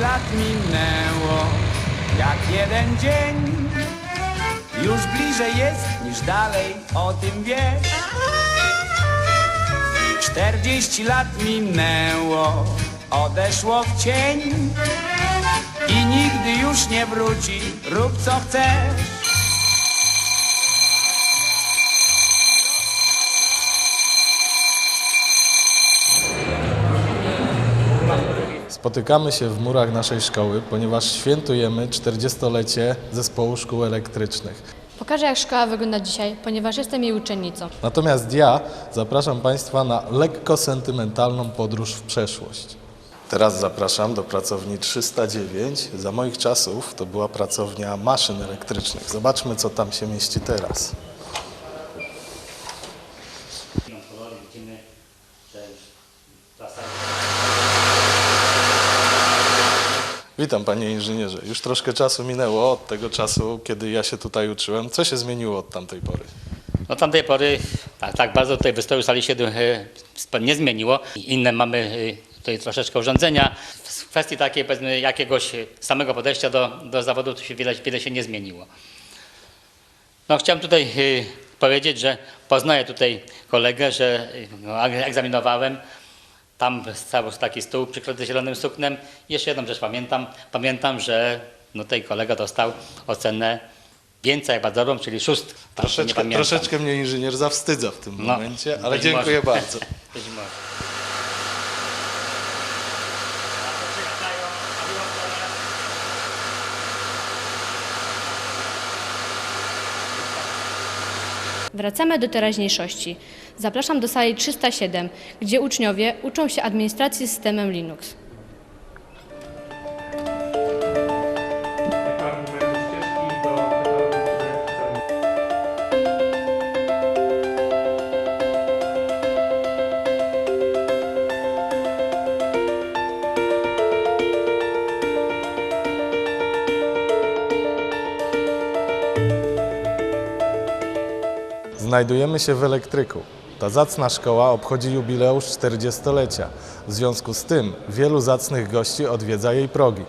lat minęło jak jeden dzień. Już bliżej jest niż dalej, o tym wiesz. 40 lat minęło, odeszło w cień i nigdy już nie wróci. Rób co chcesz. Spotykamy się w murach naszej szkoły, ponieważ świętujemy 40-lecie zespołu szkół elektrycznych. Pokażę, jak szkoła wygląda dzisiaj, ponieważ jestem jej uczennicą. Natomiast ja zapraszam Państwa na lekko sentymentalną podróż w przeszłość. Teraz zapraszam do pracowni 309. Za moich czasów to była pracownia maszyn elektrycznych. Zobaczmy, co tam się mieści teraz. kolory widzimy, że już trasa Witam Panie Inżynierze. Już troszkę czasu minęło od tego czasu, kiedy ja się tutaj uczyłem. Co się zmieniło od tamtej pory? Od tamtej pory tak, tak bardzo tutaj wystroju sali się e, nie zmieniło. Inne mamy e, tutaj troszeczkę urządzenia. W kwestii takiej powiedzmy jakiegoś samego podejścia do, do zawodu to się wiele, wiele się nie zmieniło. No chciałem tutaj e, powiedzieć, że poznaję tutaj kolegę, że no, egzaminowałem. Tam stał taki stół przykryty zielonym suknem. Jeszcze jedną rzecz pamiętam. Pamiętam, że no, tutaj kolega dostał ocenę więcej jak bardzo dobrą, czyli szóstkę. Tak, Troszeczkę, troszeczkę mnie inżynier zawstydza w tym No, momencie, ale dziękuję może. bardzo. Wracamy do teraźniejszości. Zapraszam do sali 307, gdzie uczniowie uczą się administracji systemem Linux. Znajdujemy się w elektryku. Ta zacna szkoła obchodzi jubileusz 40-lecia. W związku z tym wielu zacnych gości odwiedza jej progi.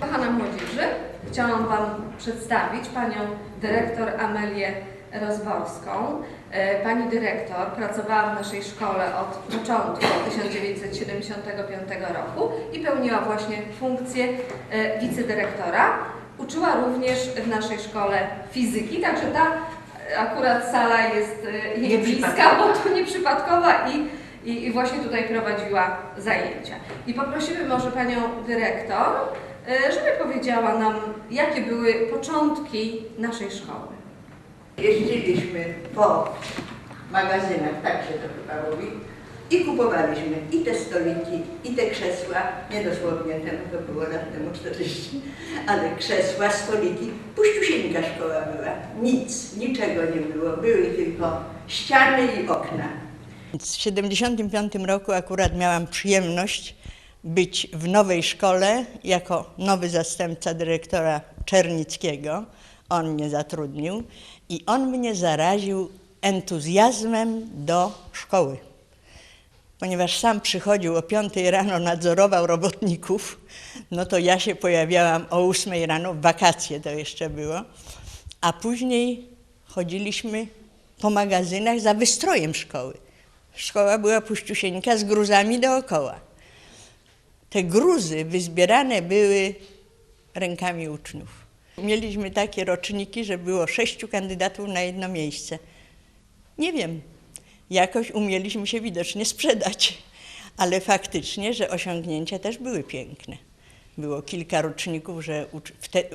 Kochana młodzieży, chciałam Wam przedstawić Panią dyrektor Amelię Rozworską. E, Pani dyrektor pracowała w naszej szkole od początku 1975 roku i pełniła właśnie funkcję e, wicedyrektora. Uczyła również w naszej szkole fizyki, także ta akurat sala jest e, jej bliska, bo to nieprzypadkowa i, i, i właśnie tutaj prowadziła zajęcia. I poprosimy może Panią dyrektor, e, żeby powiedziała nam, jakie były początki naszej szkoły. Jeździliśmy po magazynach, tak się to chyba mówi, i kupowaliśmy i te stoliki, i te krzesła, nie dosłownie temu, to było lat temu 40, ale krzesła, stoliki, puściusieńka szkoła była, nic, niczego nie było, były tylko ściany i okna. W 1975 roku akurat miałam przyjemność być w nowej szkole jako nowy zastępca dyrektora Czernickiego. On mnie zatrudnił i on mnie zaraził entuzjazmem do szkoły. Ponieważ sam przychodził o 5 rano, nadzorował robotników, no to ja się pojawiałam o 8 rano, w wakacje to jeszcze było, a później chodziliśmy po magazynach za wystrojem szkoły. Szkoła była puściusieńka z gruzami dookoła. Te gruzy wyzbierane były rękami uczniów. Mieliśmy takie roczniki, że było sześciu kandydatów na jedno miejsce. Nie wiem, jakoś umieliśmy się widocznie sprzedać, ale faktycznie, że osiągnięcia też były piękne. Było kilka roczników, że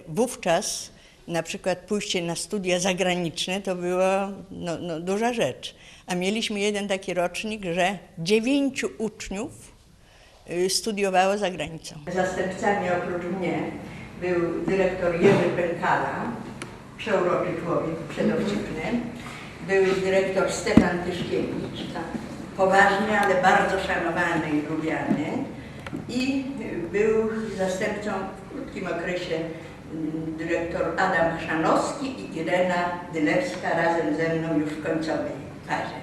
wówczas na przykład pójście na studia zagraniczne to była no, no, duża rzecz. A mieliśmy jeden taki rocznik, że dziewięciu uczniów y, studiowało za granicą. Zastępcami oprócz mnie był dyrektor Jerzy Pękala, przeuroczy człowiek, przedowcipny. Był dyrektor Stefan Tyszkiewicz, tak, poważny, ale bardzo szanowany i lubiany. I był zastępcą w krótkim okresie mm, dyrektor Adam Chrzanowski i Irena Dylewska razem ze mną już w końcowej fazie.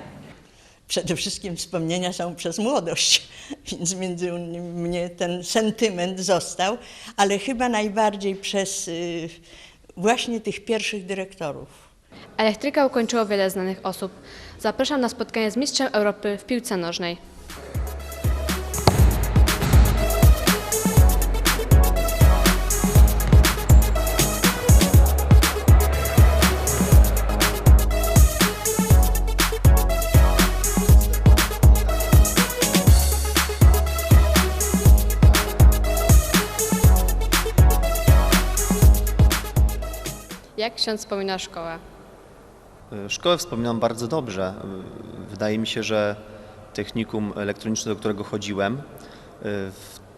przede wszystkim wspomnienia są przez młodość, więc między mnie ten sentyment został, ale chyba najbardziej przez y, właśnie tych pierwszych dyrektorów. Elektryka ukończyło wiele znanych osób. Zapraszam na spotkanie z mistrzem Europy w piłce nożnej. Jak ksiądz wspomina szkołę? Szkołę wspominam bardzo dobrze. Wydaje mi się, że technikum elektroniczne, do którego chodziłem y,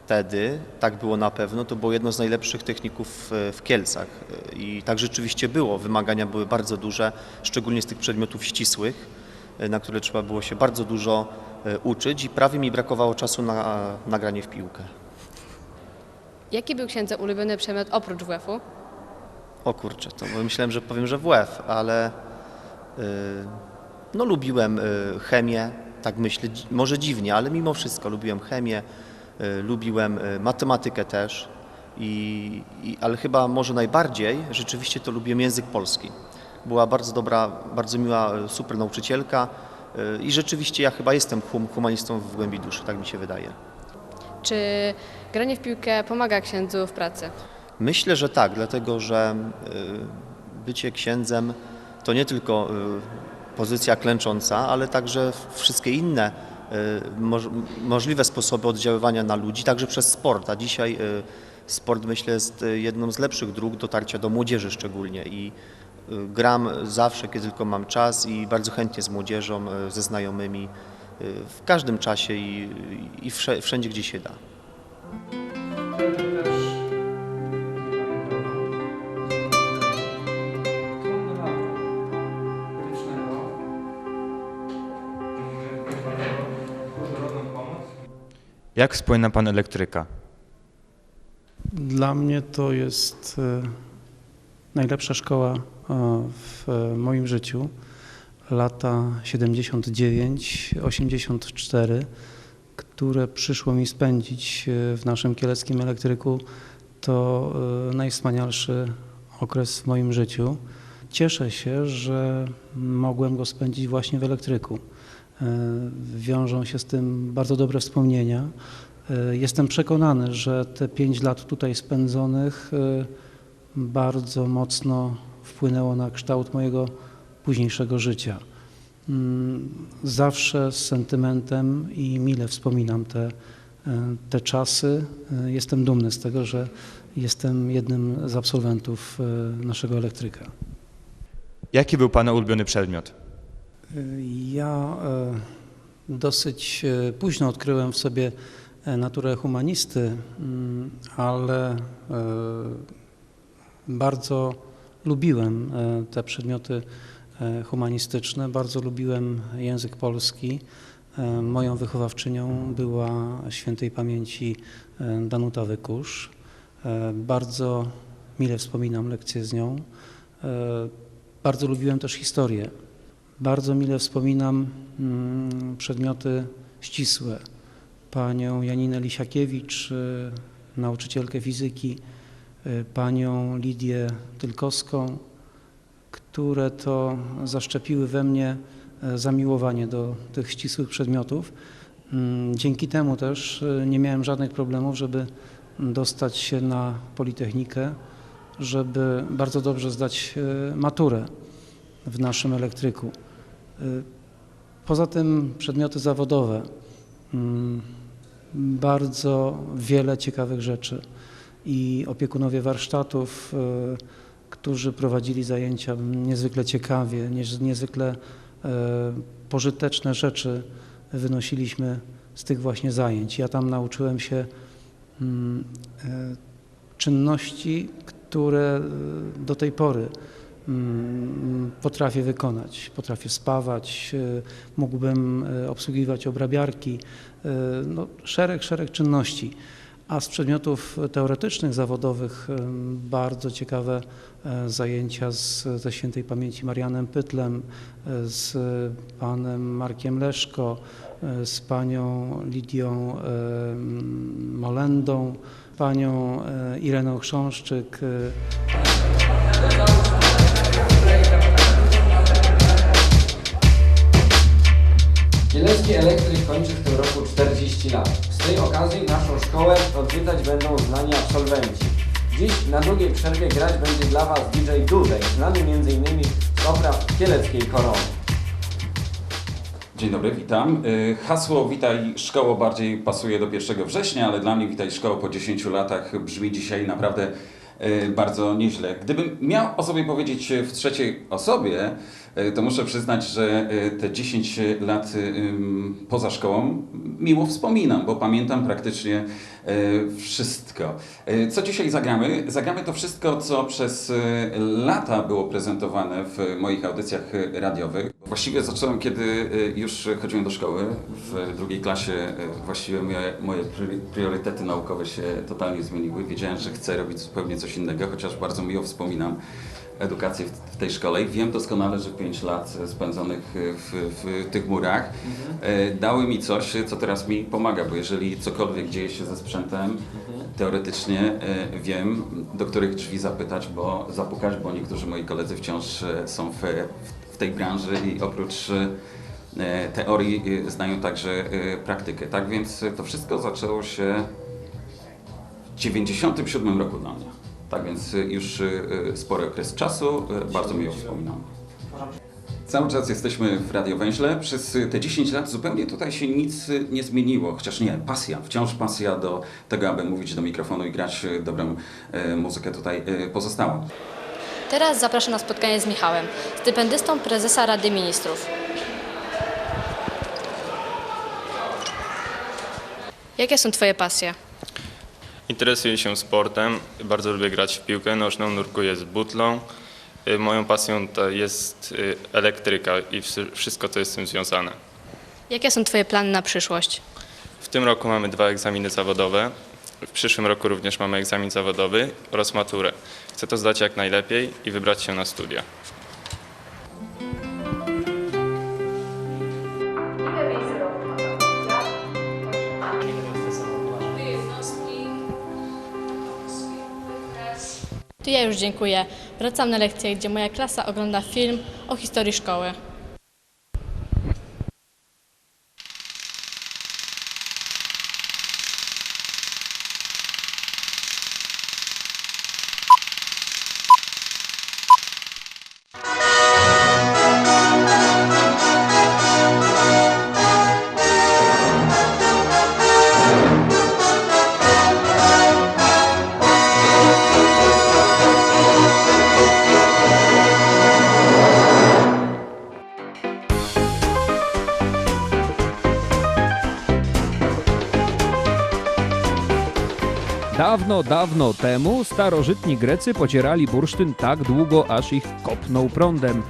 wtedy, tak było na pewno, to było jedno z najlepszych techników w Kielcach. I tak rzeczywiście było. Wymagania były bardzo duże, szczególnie z tych przedmiotów ścisłych, na które trzeba było się bardzo dużo uczyć i prawie mi brakowało czasu na nagranie w piłkę. Jaki był księdza ulubiony przedmiot oprócz WF-u? O kurczę, to myślałem, że powiem, że WF, ale no lubiłem y, chemię, tak myślę, może dziwnie, ale mimo wszystko lubiłem chemię, y, lubiłem y, matematykę też, i, i, ale chyba może najbardziej rzeczywiście to lubiłem język polski. Była bardzo dobra, bardzo miła, y, super nauczycielka y, i rzeczywiście ja chyba jestem hum, humanistą w głębi duszy, tak mi się wydaje. Czy granie w piłkę pomaga księdzu w pracy? Myślę, że tak, dlatego że y, bycie księdzem to nie tylko y, pozycja klęcząca, ale także wszystkie inne y, moż, możliwe sposoby oddziaływania na ludzi, także przez sport. A dzisiaj y, sport myślę jest jedną z lepszych dróg dotarcia do młodzieży szczególnie i gram zawsze, kiedy tylko mam czas i bardzo chętnie z młodzieżą, ze znajomymi w każdym czasie i, i wszędzie, gdzie się da. Jak wspomina Pan elektryka? Dla mnie to jest e, najlepsza szkoła e, w moim życiu. Lata 79-84, które przyszło mi spędzić e, w naszym kieleckim elektryku, to najwspanialszy okres w moim życiu. Cieszę się, że mogłem go spędzić właśnie w elektryku. E, Wiążą się z tym bardzo dobre wspomnienia. E, Jestem przekonany, że te pięć lat tutaj spędzonych e, bardzo mocno wpłynęło na kształt mojego późniejszego życia. Mm, Zawsze z sentymentem i mile wspominam te, te czasy. Jestem dumny z tego, że jestem jednym z absolwentów naszego elektryka. Jaki był Pana ulubiony przedmiot? Ja e, dosyć e, późno odkryłem w sobie e, naturę humanisty, mm, ale bardzo lubiłem te przedmioty humanistyczne, bardzo lubiłem język polski. Moją wychowawczynią była świętej pamięci Danuta Wykusz. Bardzo mile wspominam lekcje z nią. Bardzo lubiłem też historię. Bardzo mile wspominam mm, przedmioty ścisłe. Panią Janinę Lisiakiewicz, y, nauczycielkę fizyki, y, panią Lidię Tylkowską, które to zaszczepiły we mnie e, zamiłowanie do tych ścisłych przedmiotów. Mm, Dzięki temu też y, nie miałem żadnych problemów, żeby dostać się na Politechnikę, żeby bardzo dobrze zdać y, maturę w naszym elektryku. Y, Poza tym przedmioty zawodowe, mm, bardzo wiele ciekawych rzeczy i opiekunowie warsztatów, y, którzy prowadzili zajęcia niezwykle ciekawie, niez- niezwykle e, pożyteczne rzeczy wynosiliśmy z tych właśnie zajęć. Ja tam nauczyłem się mm, czynności, które do tej pory mm, potrafię wykonać. Potrafię spawać, e, mógłbym e, obsługiwać obrabiarki, e, no, szereg, szereg czynności. A z przedmiotów teoretycznych, zawodowych bardzo ciekawe zajęcia z, ze świętej pamięci Marianem Pytlem, z panem Markiem Leszko, z panią Lidią Molendą, panią Ireną Chrząszczyk. Kielecki elektryk kończy w tym roku 40 lat. Z tej okazji naszą szkołę odwiedzać będą znani absolwenci. Dziś na długiej przerwie grać będzie dla Was DJ Dudek, znany m.in. z opraw kieleckiej korony. Dzień dobry, witam. Y, Hasło Witaj Szkoło bardziej pasuje do 1 września, ale dla mnie Witaj Szkoło po 10 latach brzmi dzisiaj naprawdę bardzo nieźle. Gdybym miał o sobie powiedzieć w trzeciej osobie, y, to muszę przyznać, że y, te 10 lat y, poza szkołą miło wspominam, bo pamiętam praktycznie y, wszystko. Y, Co dzisiaj zagramy? Zagramy to wszystko, co przez y, lata było prezentowane w moich audycjach y, radiowych. Właściwie zacząłem, kiedy y, już chodziłem do szkoły. W drugiej klasie y, właściwie moje, moje priorytety naukowe się totalnie zmieniły. Wiedziałem, że chcę robić zupełnie coś innego, chociaż bardzo miło wspominam edukację w, tej szkole i wiem doskonale, że 5 lat spędzonych w, w tych murach e, dały mi coś, co teraz mi pomaga, bo jeżeli cokolwiek dzieje się ze sprzętem, teoretycznie e, wiem, do których drzwi zapytać, bo zapukać, bo niektórzy moi koledzy wciąż są w, w tej branży i oprócz e, teorii e, znają także e, praktykę. Tak więc to wszystko zaczęło się w 97 roku dla mnie. Tak więc już spory okres czasu, bardzo miło wspominam. Cały czas jesteśmy w Radio Węźle. Przez te 10 lat zupełnie tutaj się nic nie zmieniło, chociaż nie, pasja, wciąż pasja do tego, aby mówić do mikrofonu i grać dobrą muzykę tutaj pozostała. Teraz zapraszam na spotkanie z Michałem, stypendystą prezesa Rady Ministrów. Jakie są Twoje pasje? Interesuję się sportem, bardzo lubię grać w piłkę nożną, nurkuję z butlą. Y, Moją pasją jest y, elektryka i wszy- wszystko, co jest z tym związane. Jakie są Twoje plany na przyszłość? W tym roku mamy dwa egzaminy zawodowe. W przyszłym roku również mamy egzamin zawodowy oraz maturę. Chcę to zdać jak najlepiej i wybrać się na studia. Tu ja już dziękuję. Wracam na lekcję, gdzie moja klasa ogląda film o historii szkoły. Dawno, dawno temu starożytni Grecy pocierali bursztyn tak długo, aż ich kopnął prądem.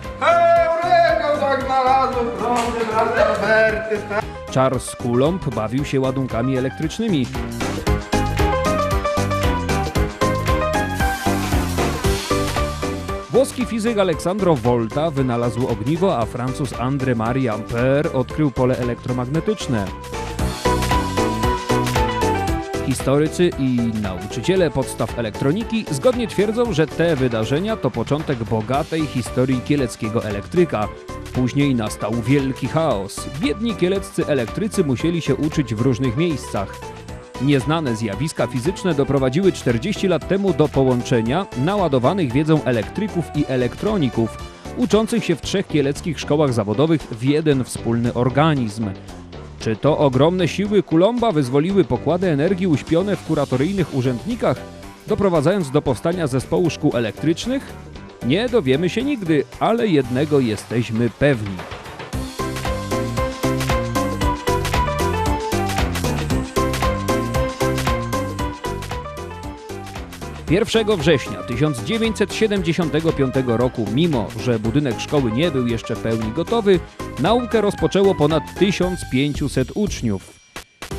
Charles Coulomb bawił się ładunkami elektrycznymi. Włoski fizyk Alessandro Volta wynalazł ogniwo, a Francuz André Marie Ampère odkrył pole elektromagnetyczne. Historycy i nauczyciele podstaw elektroniki zgodnie twierdzą, że te wydarzenia to początek bogatej historii kieleckiego elektryka. Później nastał wielki chaos. Biedni kieleccy elektrycy musieli się uczyć w różnych miejscach. Nieznane zjawiska fizyczne doprowadziły 40 lat temu do połączenia naładowanych wiedzą elektryków i elektroników, uczących się w trzech kieleckich szkołach zawodowych w jeden wspólny organizm. Czy to ogromne siły Kulomba wyzwoliły pokłady energii uśpione w kuratoryjnych urzędnikach, doprowadzając do powstania zespołu szkół elektrycznych? Nie dowiemy się nigdy, ale jednego jesteśmy pewni. 1 września 1975 roku, mimo że budynek szkoły nie był jeszcze w pełni gotowy, naukę rozpoczęło ponad 1500 uczniów.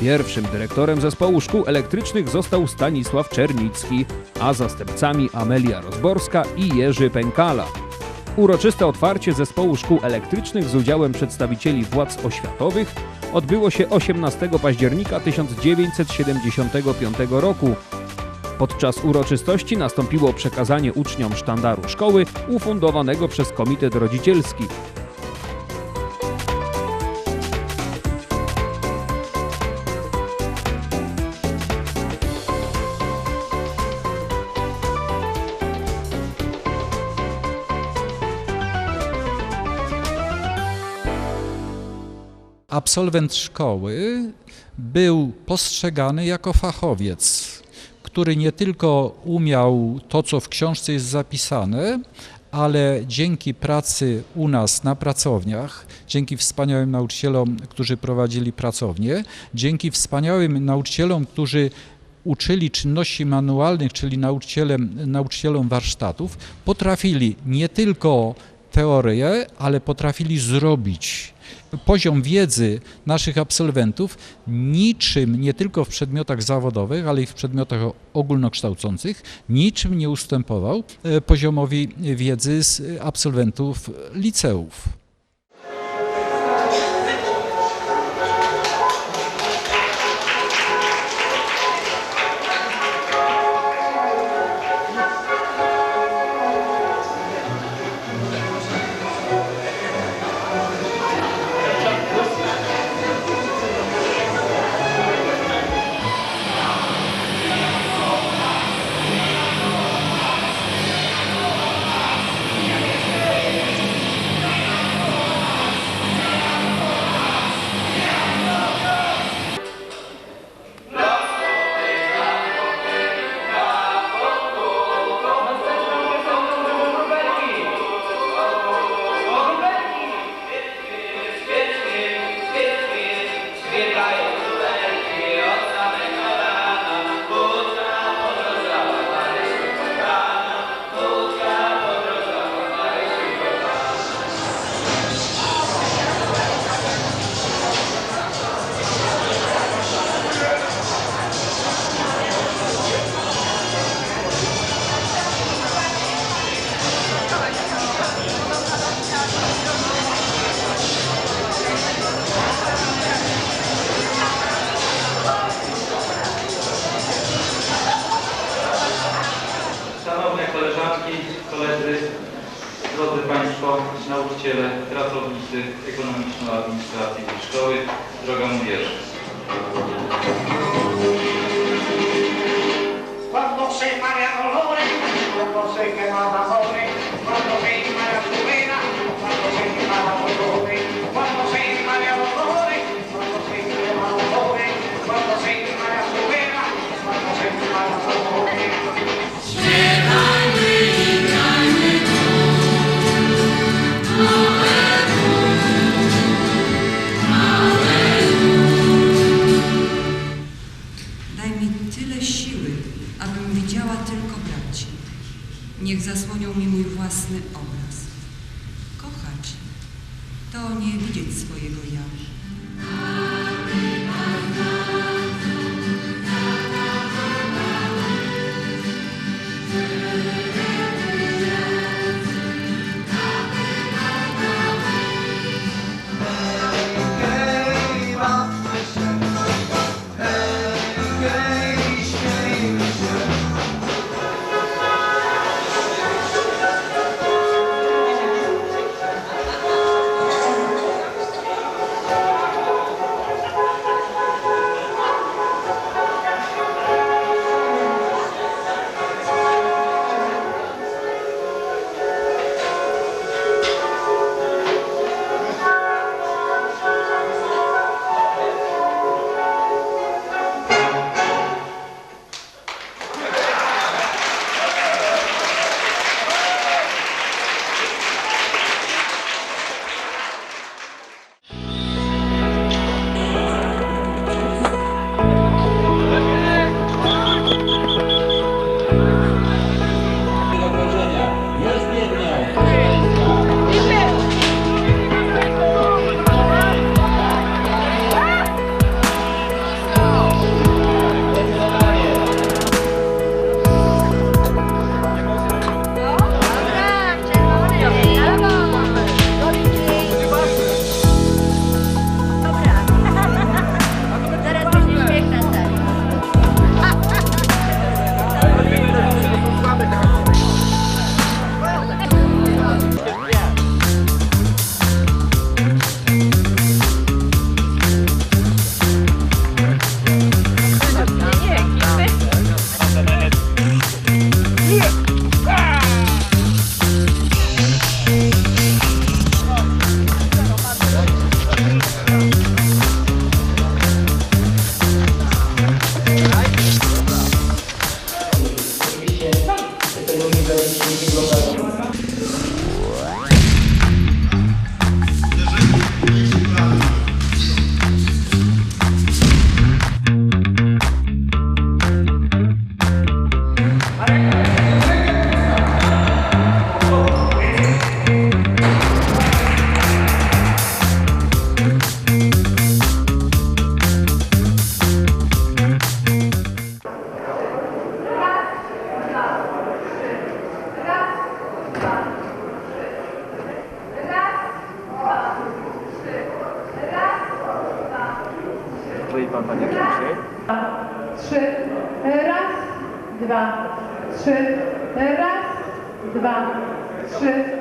Pierwszym dyrektorem zespołu szkół elektrycznych został Stanisław Czernicki, a zastępcami Amelia Rozborska i Jerzy Pękala. Uroczyste otwarcie zespołu szkół elektrycznych z udziałem przedstawicieli władz oświatowych odbyło się 18 października 1975 roku. Podczas uroczystości nastąpiło przekazanie uczniom sztandaru szkoły ufundowanego przez Komitet Rodzicielski. absolwent szkoły był postrzegany jako fachowiec, który nie tylko umiał to, co w książce jest zapisane, ale dzięki pracy u nas na pracowniach, dzięki wspaniałym nauczycielom, którzy prowadzili pracownie, dzięki wspaniałym nauczycielom, którzy uczyli czynności manualnych, czyli nauczycielom warsztatów, potrafili nie tylko teorię, ale potrafili zrobić. Poziom wiedzy naszych absolwentów niczym, nie tylko w przedmiotach zawodowych, ale i w przedmiotach ogólnokształcących, niczym nie ustępował e, poziomowi wiedzy z absolwentów liceów. Drodzy Państwo, nauczyciele, pracownicy ekonomiczno-administracji tej szkoły, droga młodzieży. Cuando se marea dolores, cuando se quema amores, cuando se marea su vena, cuando se quema dolores, cuando se marea dolores, cuando se quema dolores, cuando se marea su vena, cuando se quema dolores. Niech zasłonią mi mój własny obraz. Kochać to nie widzieć swojego ja. Ma Pani? Trzy, raz, dwa, trzy, raz, dwa, trzy.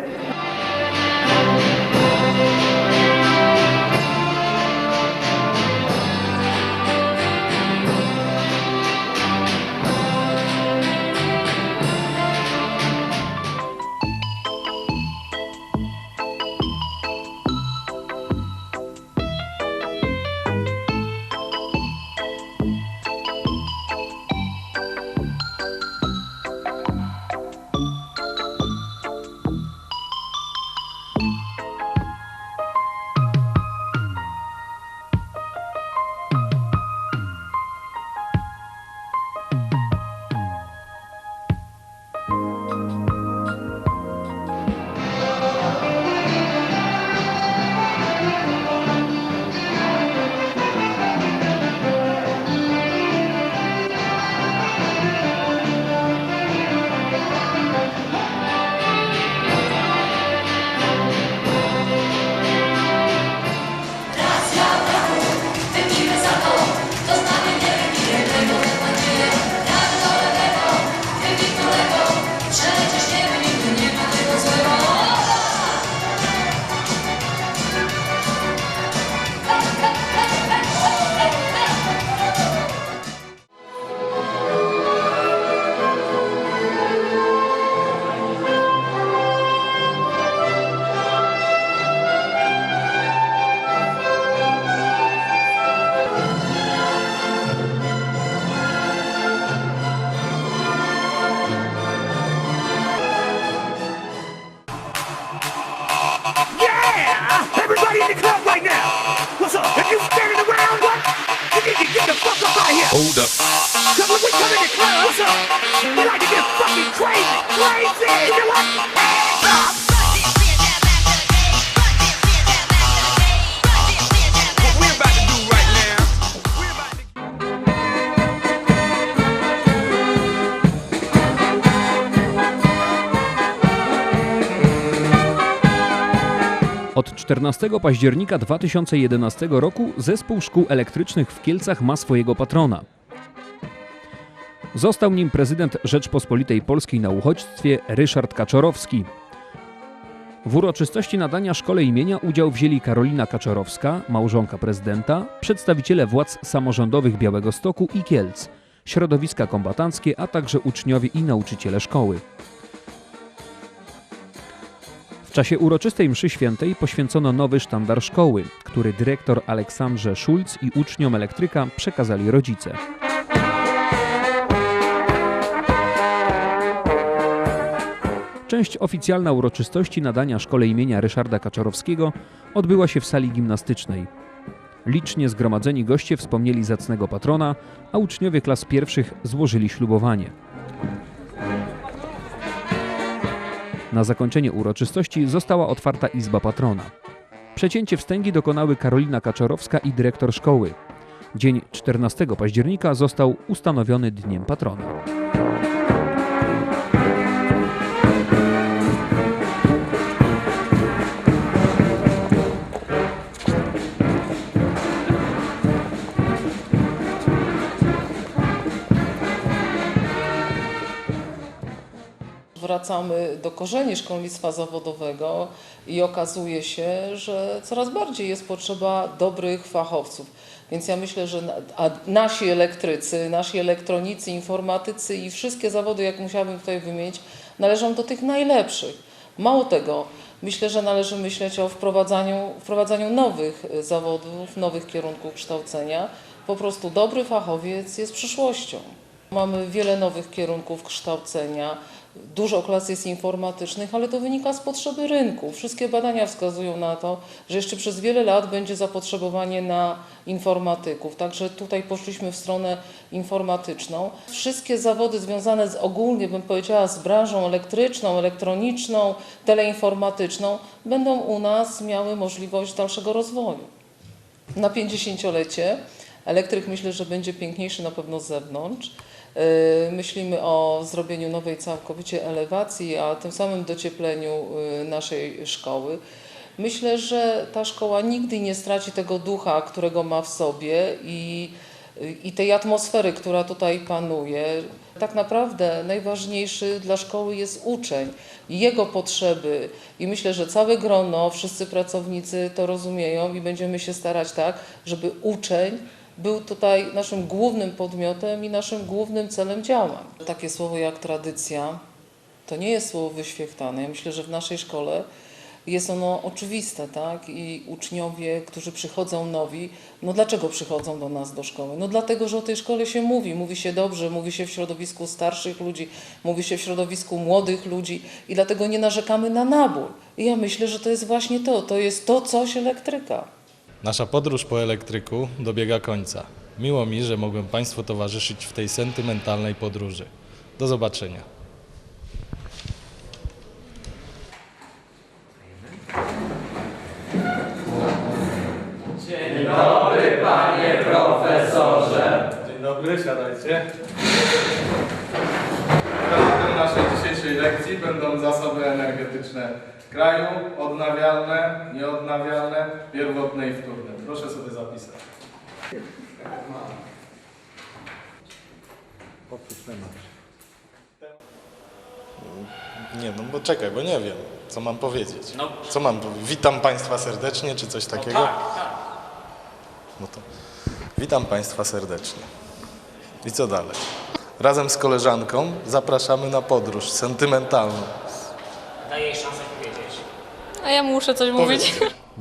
Od 14 października 2011 roku Zespół Szkół Elektrycznych w Kielcach ma swojego patrona. Został nim prezydent Rzeczpospolitej Polskiej na uchodźstwie Ryszard Kaczorowski. W uroczystości nadania szkole imienia udział wzięli Karolina Kaczorowska, małżonka prezydenta, przedstawiciele władz samorządowych Białego Stoku i Kielc, środowiska kombatanckie, a także uczniowie i nauczyciele szkoły. W czasie uroczystej mszy świętej poświęcono nowy sztandar szkoły, który dyrektor Aleksandrze Szulc i uczniom elektryka przekazali rodzice. Część oficjalna uroczystości nadania szkole imienia Ryszarda Kaczorowskiego odbyła się w sali gimnastycznej. Licznie zgromadzeni goście wspomnieli zacnego patrona, a uczniowie klas pierwszych złożyli ślubowanie. Na zakończenie uroczystości została otwarta izba patrona. Przecięcie wstęgi dokonały Karolina Kaczorowska i dyrektor szkoły. Dzień 14 października został ustanowiony Dniem Patrona. Wracamy do korzeni szkolnictwa zawodowego i okazuje się, że coraz bardziej jest potrzeba dobrych fachowców. Więc ja myślę, że nasi elektrycy, nasi elektronicy, informatycy i wszystkie zawody, jak musiałabym tutaj wymienić, należą do tych najlepszych. Mało tego, myślę, że należy myśleć o wprowadzaniu, wprowadzaniu nowych y, zawodów, nowych kierunków kształcenia. Po prostu dobry fachowiec jest przyszłością. Mamy wiele nowych kierunków kształcenia, dużo klas jest informatycznych, ale to wynika z potrzeby rynku. Wszystkie badania wskazują na to, że jeszcze przez wiele lat będzie zapotrzebowanie na informatyków. Także tutaj poszliśmy w stronę informatyczną. Wszystkie zawody związane z ogólnie, bym powiedziała, z branżą elektryczną, elektroniczną, teleinformatyczną będą u nas miały możliwość dalszego rozwoju. Na 50-lecie elektryk myślę, że będzie piękniejszy na pewno z zewnątrz. Yy, Myślimy o zrobieniu nowej całkowicie elewacji, a tym samym dociepleniu yy, naszej szkoły. Myślę, że ta szkoła nigdy nie straci tego ducha, którego ma w sobie i y, i tej atmosfery, która tutaj panuje. Tak naprawdę najważniejszy dla szkoły jest uczeń, jego potrzeby i myślę, że całe grono, wszyscy pracownicy to rozumieją i będziemy się starać tak, żeby uczeń był tutaj naszym głównym podmiotem i naszym głównym celem działań. Takie słowo jak tradycja to nie jest słowo wyświechtane. Ja myślę, że w naszej szkole jest ono oczywiste, tak? I uczniowie, którzy przychodzą nowi, no dlaczego przychodzą do nas do szkoły? No dlatego, że o tej szkole się mówi. Mówi się dobrze, mówi się w środowisku starszych ludzi, mówi się w środowisku młodych ludzi i dlatego nie narzekamy na nabór. I ja myślę, że to jest właśnie to, to jest to coś elektryka. Nasza podróż po elektryku dobiega końca. Miło mi, że mogłem Państwu towarzyszyć w tej sentymentalnej podróży. Do zobaczenia. Dzień dobry, panie profesorze. Dzień dobry, siadajcie. Lekcji będą zasoby energetyczne kraju, odnawialne, nieodnawialne, pierwotne i wtórne. Proszę sobie zapisać. Nie, no bo czekaj, bo nie wiem, co mam powiedzieć. Co mam powiedzieć? Witam Państwa serdecznie, czy coś takiego? No to witam Państwa serdecznie. I co dalej? Razem z koleżanką zapraszamy na podróż sentymentalną. Daję jej szansę powiedzieć. A ja muszę coś mówić.